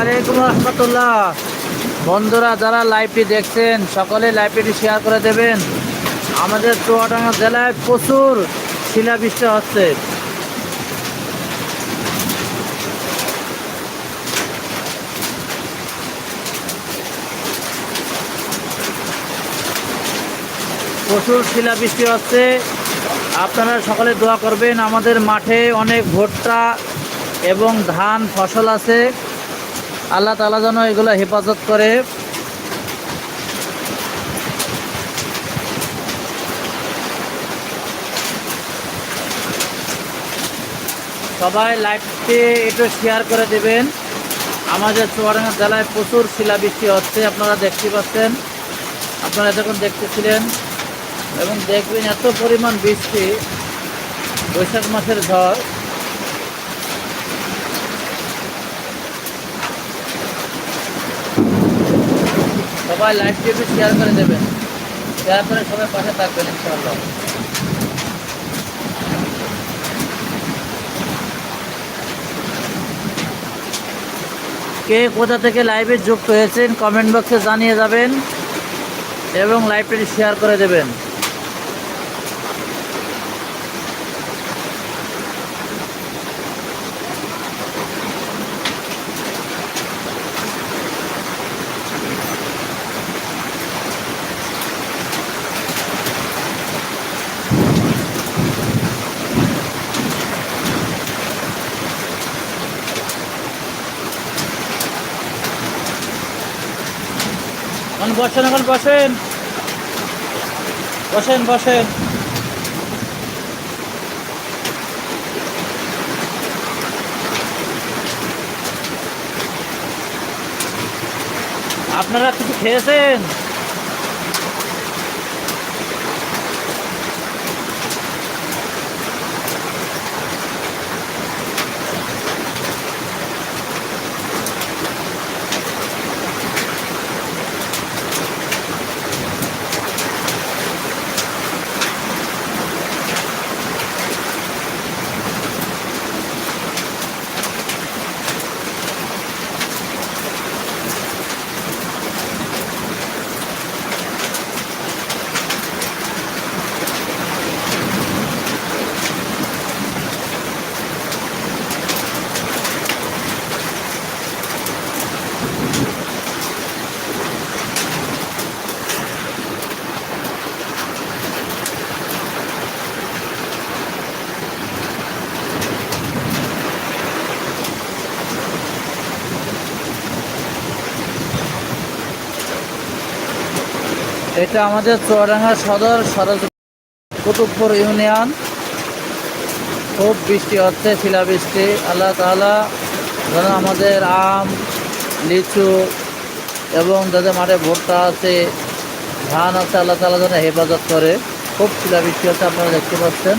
আলাইকুম রহমতুল্লাহ। বন্ধুরা, যারা লাইভটি দেখছেন সকলে লাইভটি শেয়ার করে দেবেন। আমাদের চুয়াডাঙ্গা জেলায় প্রচুর শিলাবৃষ্টি হচ্ছে। প্রচুর শিলাবৃষ্টি হচ্ছে। আপনারা সকলে দোয়া করবেন, আমাদের মাঠে অনেক ভুট্টা এবং ধান ফসল আছে। আল্লাহ তালা যেন এগুলো হেফাজত করে। সবাই লাইভটি একটু শেয়ার করে দেবেন। আমাদের চুয়াডাঙ্গা জেলায় প্রচুর শিলাবৃষ্টি হচ্ছে, আপনারা দেখতে পাচ্ছেন। আপনারা যখন দেখতেছিলেন এবং দেখবেন এত পরিমাণ বৃষ্টি, বৈশাখ মাসের ঝড়। সবাই লাইভটি একটু শেয়ার করে দেবেন শেয়ার করে সবাই পাশে থাকবেন, ইনশাআল্লাহ। কে কোথা থেকে লাইভে যুক্ত হয়েছেন কমেন্ট বক্সে জানিয়ে যাবেন এবং লাইভটি শেয়ার করে দেবেন। এখন বসেন এখন বসেন। বসেন বসেন। আপনারা কিছু খেয়েছেন? এটা আমাদের চুয়াডাঙ্গা সদর সরজ কুতুবপুর ইউনিয়ন। খুব বৃষ্টি হচ্ছে, শিলাবৃষ্টি। আল্লাহ তালা যেন আমাদের আম, লিচু এবং যাদের মাঠে ভুট্টা আছে, ধান আছে, আল্লাহ তালা যেন হেফাজত করে। খুব শিলাবৃষ্টি হচ্ছে, আপনারা দেখতে পাচ্ছেন।